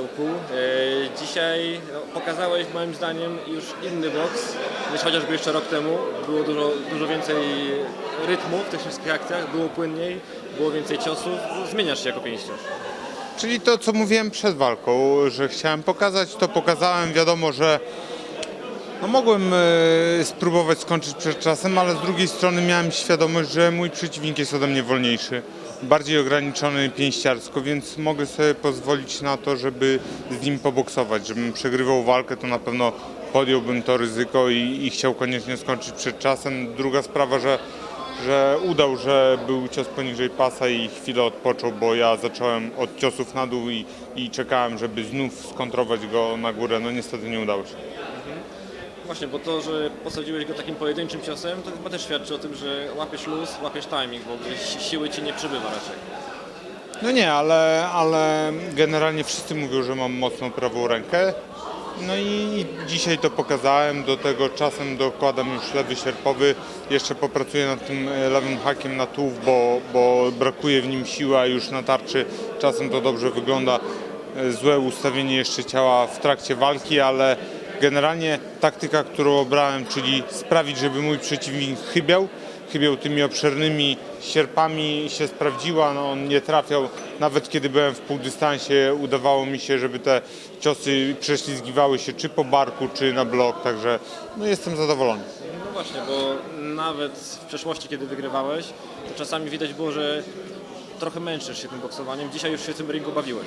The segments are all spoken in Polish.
E, Dzisiaj no, pokazałeś moim zdaniem już inny boks niż chociażby jeszcze rok temu. Było dużo, dużo więcej rytmu w tych wszystkich akcjach, było płynniej, było więcej ciosów. Zmieniasz się jako pięściarz. Czyli to, co mówiłem przed walką, że chciałem pokazać, to pokazałem. Wiadomo, że no mogłem e, spróbować skończyć przed czasem, ale z drugiej strony miałem świadomość, że mój przeciwnik jest ode mnie wolniejszy, bardziej ograniczony pięściarsko, więc mogę sobie pozwolić na to, żeby z nim poboksować. Żebym przegrywał walkę, to na pewno podjąłbym to ryzyko i, i chciał koniecznie skończyć przed czasem. Druga sprawa, że że udał, że był cios poniżej pasa i chwilę odpoczął, bo ja zacząłem od ciosów na dół i, i czekałem, żeby znów skontrować go na górę. No niestety nie udało się. Właśnie, bo to, że posadziłeś go takim pojedynczym ciosem, to chyba też świadczy o tym, że łapiesz luz, łapiesz timing, bo si- siły ci nie przybywa raczej. No nie, ale, ale generalnie wszyscy mówią, że mam mocną prawą rękę. No i, dzisiaj to pokazałem, do tego czasem dokładam już lewy sierpowy, jeszcze popracuję nad tym e, lewym hakiem na tułów, bo, bo brakuje w nim siły, a już na tarczy czasem to dobrze wygląda. E, Złe ustawienie jeszcze ciała w trakcie walki, ale generalnie taktyka, którą obrałem, czyli sprawić, żeby mój przeciwnik chybiał, chybiał tymi obszernymi sierpami się sprawdziła, no on nie trafiał, nawet kiedy byłem w półdystansie udawało mi się, żeby te ciosy prześlizgiwały się czy po barku, czy na blok, także no jestem zadowolony. No właśnie, bo nawet w przeszłości, kiedy wygrywałeś, to czasami widać było, że trochę męczysz się tym boksowaniem. Dzisiaj już się w tym ringu bawiłeś.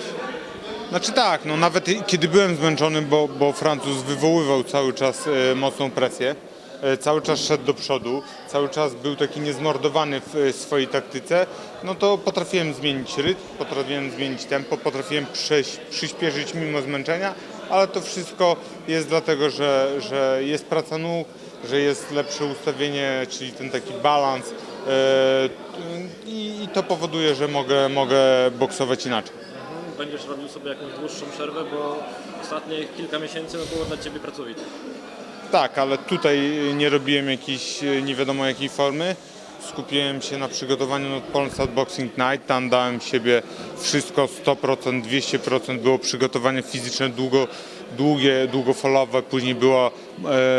Znaczy tak, no nawet kiedy byłem zmęczony, bo, bo Francuz wywoływał cały czas e, mocną presję, e, cały czas szedł do przodu, cały czas był taki niezmordowany w e, swojej taktyce, no to potrafiłem zmienić rytm, potrafiłem zmienić tempo, potrafiłem przyś, przyspieszyć mimo zmęczenia, ale to wszystko jest dlatego, że, że jest praca nóg, że jest lepsze ustawienie, czyli ten taki balans i, i to powoduje, że mogę, mogę boksować inaczej. Będziesz robił sobie jakąś dłuższą przerwę, bo ostatnie kilka miesięcy no, było dla Ciebie pracowite. Tak, ale tutaj nie robiłem jakiejś e, nie wiadomo jakiej formy. Skupiłem się na przygotowaniu na Polsat Boxing Night. Tam dałem siebie wszystko 100%, 200%. Było przygotowanie fizyczne długo, długie, długofalowe. Później było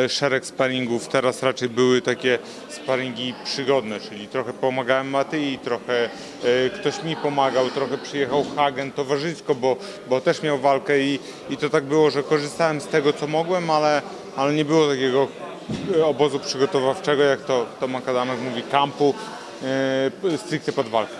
e, szereg sparingów. Teraz raczej były takie sparingi przygodne, czyli trochę pomagałem Matyi, trochę e, ktoś mi pomagał, trochę przyjechał Hagen towarzysko, bo, bo też miał walkę i, i to tak było, że korzystałem z tego co mogłem, ale, ale nie było takiego obozu przygotowawczego, jak to Tomak Adamek mówi, kampu e, stricte pod walkę.